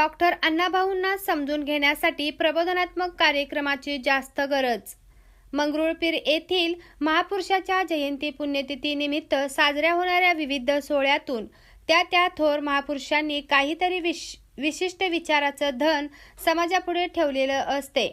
Doctor अण्णाभाऊंना समजून घेण्यासाठी प्रबोधनात्मक कार्यक्रमाची जास्त गरज. मंगरुळपीर येथील महापुरुषाच्या जयंती पुण्यतिथीनिमित्त साजऱ्या होणाऱ्या विविध सोहळ्यातून त्या त्या थोर महापुरुषांनी काहीतरी विश विशिष्ट विचाराचं धन समाजापुढे ठेवलेलं असते.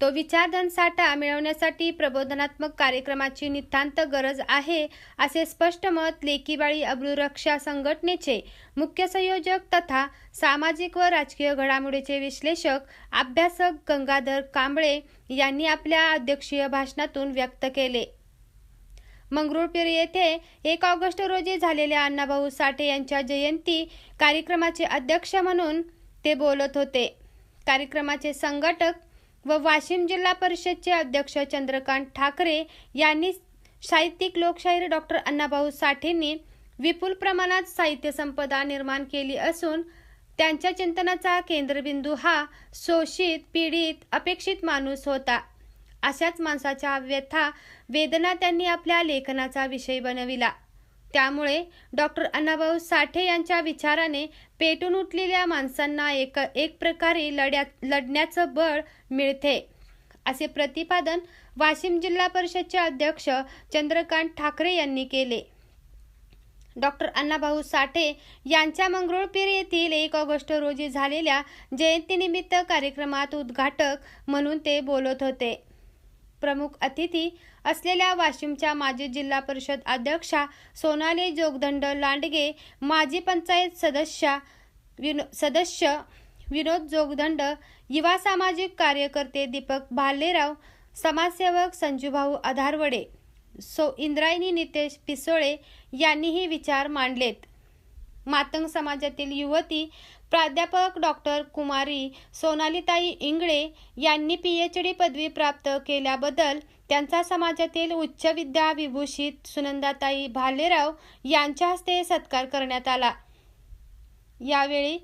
तो विचारधन साठा मिळवण्यासाठी प्रबोधनात्मक कार्यक्रमाची नितांत गरज आहे असे स्पष्ट मत लेकीबाळी अब्रुरक्षा संघटनेचे मुख्य संयोजक तथा सामाजिक व राजकीय घडामोडीचे विश्लेषक अभ्यासक गंगाधर कांबळे यांनी आपल्या अध्यक्षीय भाषणातून व्यक्त केले. मंगरुळपीर येथे एक ऑगस्ट रोजी झालेल्या अण्णाभाऊ साठे यांच्या जयंती कार्यक्रमाचे अध्यक्ष म्हणून ते बोलत होते. कार्यक्रमाचे संघटक व वाशिम जिल्हा परिषदचे अध्यक्ष चंद्रकांत ठाकरे यांनी साहित्यिक लोकशाहीर डॉक्टर अण्णाभाऊ साठेंनी विपुल प्रमाणात साहित्य संपदा निर्माण केली असून त्यांच्या चिंतनाचा केंद्रबिंदू हा शोषित पीडित अपेक्षित माणूस होता. अशाच माणसाच्या व्यथा वेदना त्यांनी आपल्या लेखनाचा विषय बनविला. त्यामुळे डॉक्टर अण्णाभाऊ साठे यांच्या विचाराने पेटून उठलेल्या माणसांना एक एक प्रकारे लढ्यात लढण्याचं बळ मिळते. असे प्रतिपादन वाशिम जिल्हा परिषदचे अध्यक्ष चंद्रकांत ठाकरे यांनी केले. डॉक्टर अण्णाभाऊ साठे यांच्या मंगरुळपीर येथील एक ऑगस्ट रोजी झालेल्या जयंतीनिमित्त कार्यक्रमात उद्घाटक म्हणून ते बोलत होते. प्रमुख अतिथी असलेल्या वाशिमच्या माजी जिल्हा परिषद अध्यक्षा सोनाली जोगदंड लांडगे माजी पंचायत सदस्या विनो सदस्य विनोद जोगदंड युवा सामाजिक कार्यकर्ते दीपक भालेराव समाजसेवक संजूभाऊ आधारवडे सो इंद्रायणी नितेश पिसोळे यांनीही विचार मांडलेत. मातंग समाजातील युवती प्राध्यापक डॉक्टर कुमारी सोनालीताई इंगळे यांनी पीएच डी पदवी प्राप्त केल्याबद्दल त्यांचा समाजातील उच्च विद्या विभूषित सुनंदाताई भालेराव यांच्या हस्ते सत्कार करण्यात आला. यावेळी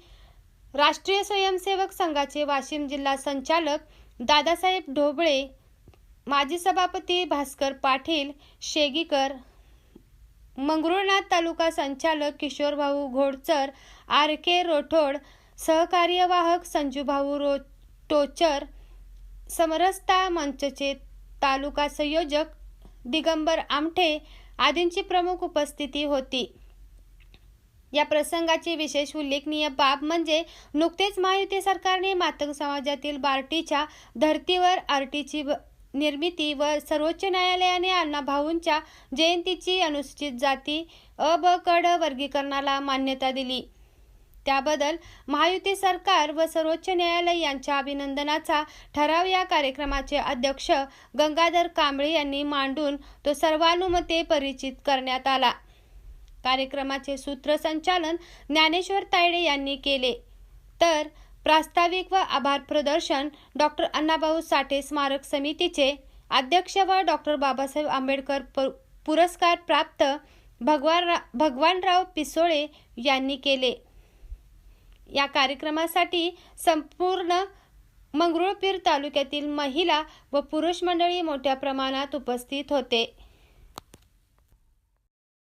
राष्ट्रीय स्वयंसेवक संघाचे वाशिम जिल्हा संचालक दादासाहेब ढोबळे माजी सभापती भास्कर पाटील शेगीकर मंगरुळनाथ तालुका संचालक किशोरभाऊ घोडचर आर के रोठोड सहकार्यवाहक संजूभाऊ रो टोचर समरसता मंचचे तालुका संयोजक दिगंबर आमठे आदींची प्रमुख उपस्थिती होती. या प्रसंगाची विशेष उल्लेखनीय बाब म्हणजे नुकतेच महायुती सरकारने मातंग समाजातील बार्टीच्या धर्तीवर आरटीची निर्मिती व सर्वोच्च न्यायालयाने अण्णाभाऊंच्या जयंतीची अनुसूचित जाती अ ब कड वर्गीकरणाला मान्यता दिली. त्याबद्दल महायुती सरकार व सर्वोच्च न्यायालय यांच्या अभिनंदनाचा ठराव या कार्यक्रमाचे अध्यक्ष गंगाधर कांबळे यांनी मांडून तो सर्वानुमते परिचित करण्यात आला. कार्यक्रमाचे सूत्रसंचालन ज्ञानेश्वर तायडे यांनी केले. तर प्रास्ताविक व आभार प्रदर्शन डॉक्टर अण्णाभाऊ साठे स्मारक समितीचे अध्यक्ष व डॉक्टर बाबासाहेब आंबेडकर पुरस्कार प्राप्त भगवान रा भगवानराव पिसोळे यांनी केले. या कार्यक्रमासाठी संपूर्ण मंगरुळपीर तालुक्यातील महिला व पुरुष मंडळी मोठ्या प्रमाणात उपस्थित होते.